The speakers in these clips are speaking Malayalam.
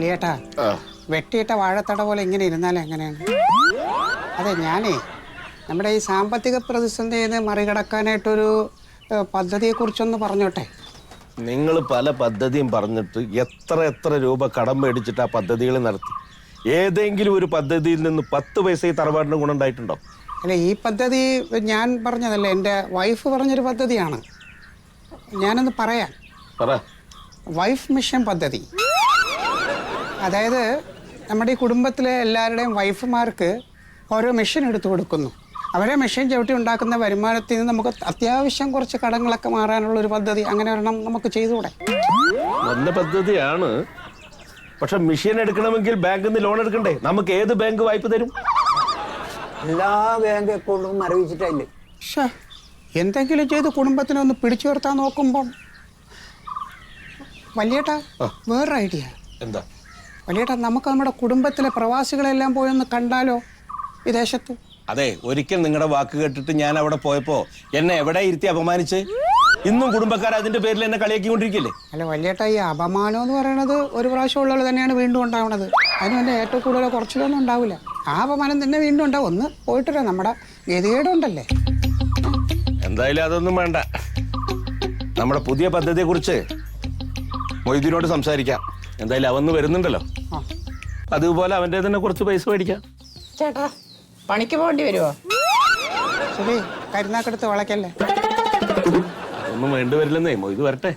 ചേട്ടാ വെട്ടിയിട്ട വാഴത്തട പോലെ ഇങ്ങനെ ഇരുന്നാൽ എങ്ങനെയാണ്? അതെ ഞാനേ നമ്മുടെ ഈ സാമ്പത്തിക പ്രതിസന്ധിയിൽ നിന്ന് മറികടക്കാനായിട്ടൊരു പദ്ധതിയെ കുറിച്ചൊന്ന് പറഞ്ഞോട്ടെ. നിങ്ങൾ പല പദ്ധതിയും പറഞ്ഞിട്ട് എത്ര എത്ര രൂപ കടം മേടിച്ചിട്ട് ആ പദ്ധതികൾ നടത്തി. ഏതെങ്കിലും ഒരു പദ്ധതിയിൽ നിന്ന് പത്ത് പൈസ ഈ തറവാടിന് ഗുണമുണ്ടായിട്ടുണ്ടോ അല്ല ഈ പദ്ധതി ഞാൻ പറഞ്ഞതല്ല എന്റെ വൈഫ് പറഞ്ഞൊരു പദ്ധതിയാണ്. ഞാനൊന്ന് പറയാം. പറ. വൈഫ് മിഷൻ പദ്ധതി. അതായത് നമ്മുടെ ഈ കുടുംബത്തിലെ എല്ലാവരുടെയും വൈഫുമാർക്ക് ഓരോ മെഷീൻ എടുത്തു കൊടുക്കുന്നു. അവരെ മെഷീൻ ചവിട്ടി ഉണ്ടാക്കുന്ന വരുമാനത്തിൽ നിന്ന് നമുക്ക് അത്യാവശ്യം കുറച്ച് കടങ്ങളൊക്കെ മാറാനുള്ള ഒരു പദ്ധതി അങ്ങനെ ഒരെണ്ണം നമുക്ക് ചെയ്തുകൂടെ? നല്ല പദ്ധതിയാണ്. പക്ഷെ മെഷീൻ എടുക്കണമെങ്കിൽ ബാങ്കിൽ നിന്ന് ലോൺ എടുക്കണ്ടേ? നമുക്ക് ഏത് ബാങ്ക് വായ്പ തരും? എല്ലാ ബാങ്ക് അക്കൗണ്ടും മരവിച്ചിട്ടില്ലേ ഷേ എന്തെങ്കിലും ചെയ്ത് കുടുംബത്തിനെ ഒന്ന് പിടിച്ചു നിർത്താൻ നോക്കുമ്പം. വലിയേട്ടാ വേറൊരു ഐഡിയ എന്താ? വലിയേട്ടാ നമുക്ക് നമ്മുടെ കുടുംബത്തിലെ പ്രവാസികളെല്ലാം പോയൊന്ന് കണ്ടാലോ വിദേശത്ത് അതെ ഒരിക്കൽ നിങ്ങളുടെ വാക്ക് കേട്ടിട്ട് ഞാൻ അവിടെ പോയപ്പോ എന്നെ എവിടെ ഇരുത്തി അപമാനിച്ച്? ഇന്നും കുടുംബക്കാർ അതിന്റെ പേരിൽ എന്നെ കളിയാക്കിക്കൊണ്ടിരിക്കില്ലേ? അല്ല വലിയേട്ടാ ഈ അപമാനം എന്ന് പറയുന്നത് ഒരു പ്രാവശ്യം ഉള്ളത് തന്നെയാണ് വീണ്ടും ഉണ്ടാവുന്നത് അതിന് എന്റെ ഏറ്റവും കൂടുതൽ കുറച്ചിലൊന്നും ഉണ്ടാവില്ല. ആ അപമാനം തന്നെ വീണ്ടും ഉണ്ടാവും. ഒന്ന് പോയിട്ടില്ല നമ്മുടെ ഗതികേടുണ്ടല്ലേ എന്തായാലും അതൊന്നും വേണ്ട. നമ്മുടെ പുതിയ പദ്ധതിയെ കുറിച്ച് മൊയ്തീനോട് സംസാരിക്കാം. എന്തായാലും അവന്ന് വരുന്നുണ്ടല്ലോ. അതുപോലെ അവന്റെ തന്നെ കുറച്ച് പൈസ മേടിക്കാം. ചേട്ടാ പണിക്ക് പോകേണ്ടി വരുമോ ശരി കരുനാക്കെടുത്ത് വളയ്ക്കല്ലേ? ഒന്നും വേണ്ടി വരില്ലെന്നേ ഇത് വരട്ടെ.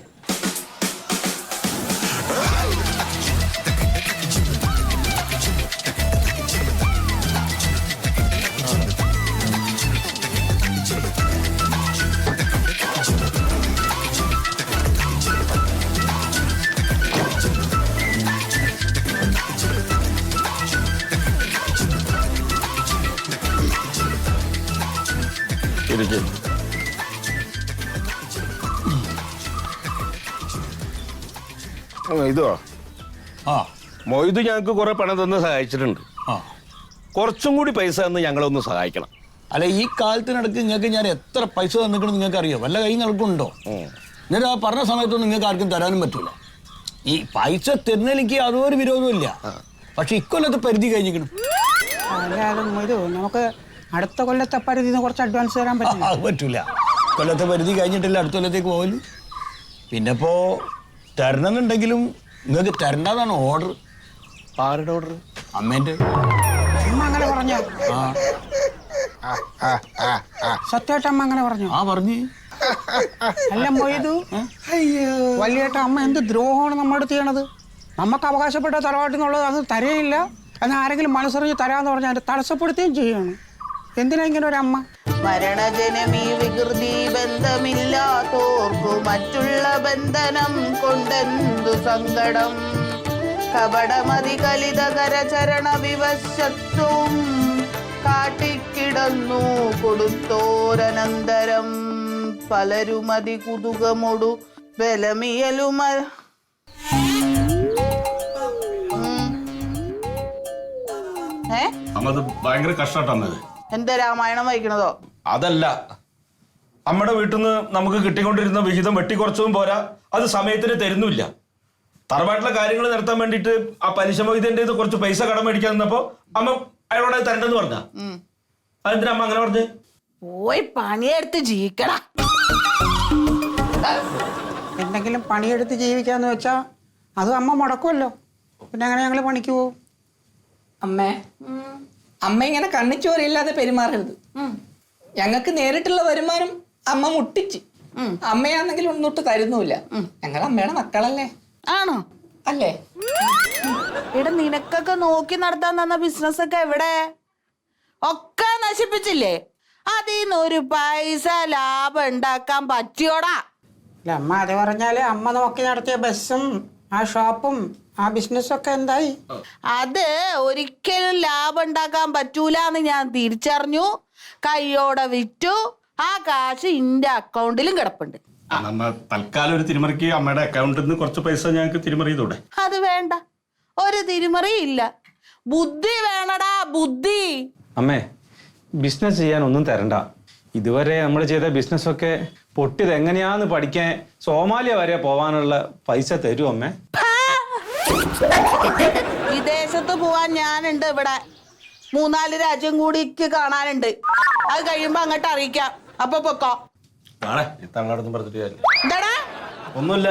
ഇരിക്ക്. ഇതോ ആ. മൊയ്ത് ഞങ്ങൾക്ക് കുറെ പണം തന്ന് സഹായിച്ചിട്ടുണ്ട്. ആ. കുറച്ചും കൂടി പൈസ തന്ന് ഞങ്ങളൊന്ന് സഹായിക്കണം. അല്ല ഈ കാലത്തിനടക്ക് നിങ്ങൾക്ക് ഞാൻ എത്ര പൈസ തന്നിക്കണം നിങ്ങൾക്ക് അറിയോ വല്ല കൈ നിൽക്കുന്നുണ്ടോ എന്നിട്ട് ആ പറഞ്ഞ സമയത്തൊന്നും നിങ്ങൾക്ക് ആർക്കും തരാനും പറ്റൂല. ഈ പൈസ തരുന്നതിലേക്ക് യാതൊരു വിരോധമില്ല പക്ഷെ ഇക്കൊല്ലത്ത് പരിധി കഴിഞ്ഞിരിക്കണം നമുക്ക് അടുത്ത കൊല്ലത്തെ പരിധി കുറച്ച് അഡ്വാൻസ് തരാൻ പറ്റില്ല. അത് പറ്റൂല. കൊല്ലത്തെ പരിധി കഴിഞ്ഞിട്ടില്ല അടുത്ത കൊല്ലത്തേക്ക് പോകൽ പിന്നെ ഇപ്പോ തരണമെന്നുണ്ടെങ്കിലും നിങ്ങൾക്ക് തരണ്ടതാണ് ഓർഡർ ആരുടെ ഓർഡർ അമ്മേന്റെ. അമ്മ അങ്ങനെ പറഞ്ഞു? ആ. സത്യമായിട്ട് അമ്മ അങ്ങനെ പറഞ്ഞു? ആ പറഞ്ഞു. അല്ല മൊയ്തു വലിയേട്ട അമ്മ എന്ത് ദ്രോഹമാണ് നമ്മുടെ ചെയ്യണത്? നമുക്ക് അവകാശപ്പെട്ട തറവാട്ടിൽ നിന്നുള്ളത് അത് തരയില്ല. എന്നാൽ ആരെങ്കിലും മനസ്സറിഞ്ഞ് തരാന്ന് പറഞ്ഞാൽ അത് തടസ്സപ്പെടുത്തുകയും ചെയ്യാണ് എന്തിനാ ഇങ്ങനെ ഒരു അമ്മ? മരണജനമീ വികൃതി ബന്ധമില്ലാത്തോർക്കു മറ്റുള്ള ബന്ധനം കൊണ്ടെന്തു സങ്കടം? കപടമതി കലിതകര ചരണ വിവശത്വം കാട്ടിക്കിടന്നു കൊടുത്തോരനന്തരം. പലരുമതി കുതുകമൊടു ബലമിയലുമ. ഏ? അമ്മത് ഭയങ്കര കഷ്ടാട്ടോ എന്താ രാമായണം വായിക്കണതോ? അതല്ല. നമ്മുടെ വീട്ടിൽ നിന്ന് നമുക്ക് കിട്ടിക്കൊണ്ടിരുന്ന വിഹിതം വെട്ടിക്കുറച്ചതും പോരാ. അത് സമയത്തിന് തരുന്നില്ല തറവാട്ടിലെ കാര്യങ്ങൾ നടത്താൻ വേണ്ടിട്ട് ആ പലിശ മൊയ്തന്റെ കുറച്ച് പൈസ കടം മേടിക്കാൻ നിന്നപ്പോ അമ്മ അയാളോട് തരണ്ടെന്ന് പറഞ്ഞ. അതെന്തിനാ അമ്മ അങ്ങനെ പറഞ്ഞ്? പോയി പണിയെടുത്ത് ജീവിക്കടാ. എന്തെങ്കിലും പണിയെടുത്ത് ജീവിക്കാന്ന് വെച്ചാ അത് അമ്മ മുടക്കുമല്ലോ പിന്നെ അങ്ങനെ ഞങ്ങൾ പണിക്ക് പോവും? അമ്മേ. അമ്മ ഇങ്ങനെ കണ്ണിച്ചോരില്ലാതെ പെരുമാറരുത് ഞങ്ങൾക്ക് നേരിട്ടുള്ള വരുമാനം അമ്മ മുട്ടിച്ച്. അമ്മയാണെങ്കിൽ ഒന്നൊട്ട് തരുന്നുമില്ല. ഞങ്ങൾ അമ്മയുടെ മക്കളല്ലേ? ആണോ? അല്ലേ? ഇവിടെ നിനക്കൊക്കെ നോക്കി നടത്താൻ തന്ന ബിസിനസ് ഒക്കെ എവിടെ? ഒക്കെ നശിപ്പിച്ചില്ലേ? അതിൽ നിന്ന് ഒരു പൈസ ലാഭം ഉണ്ടാക്കാൻ പറ്റിയോടാ? അമ്മ അത് പറഞ്ഞാൽ അമ്മ നോക്കി നടത്തിയ ബസ്സും ആ ഷോപ്പും ആ ബിസിനസ്സൊക്കെ എന്തായി? അത് ഒരിക്കലും ലാഭം ഉണ്ടാക്കാൻ പറ്റൂല എന്ന് ഞാൻ തിരിച്ചറിഞ്ഞു. കൈയോടെ വിറ്റു. ആ കാശ് ഇന്റെ അക്കൗണ്ടിലും കിടപ്പുണ്ട്. തൽക്കാലം ഒരു തിരിമറിക്ക് അമ്മയുടെ അക്കൗണ്ടിൽ നിന്ന് കുറച്ച് പൈസ ഞങ്ങൾക്ക് തിരിമറി ചെയ്തൂടെ അത് വേണ്ട. ഒരു തിരിമറി ഇല്ല. ബുദ്ധി വേണടാ ബുദ്ധി. അമ്മേ ബിസിനസ് ചെയ്യാൻ ഒന്നും തരണ്ട. ഇതുവരെ നമ്മൾ ചെയ്ത ബിസിനസ് ഒക്കെ പൊട്ടിയത് എങ്ങനെയാന്ന് പഠിക്കാൻ സോമാലിയ വരെ പോവാനുള്ള പൈസ തരും അമ്മേ. വിദേശത്ത് പോവാൻ ഞാനുണ്ട് ഇവിടെ. മൂന്നാൽ രാജ്യം കൂടിക്ക് കാണാനുണ്ട്. അത് കഴിയുമ്പോ അങ്ങോട്ട് അറിയിക്കാം. അപ്പൊ പൊക്കോ. ഒന്നുമില്ല.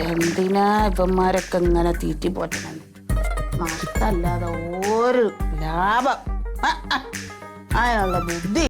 എന്തിനാ ഇവന്മാരൊക്കെ ഇങ്ങനെ തീറ്റി പോറ്റണം നഷ്ടല്ലാതെ ഒരു ലാഭം. അതിനുള്ള ബുദ്ധി.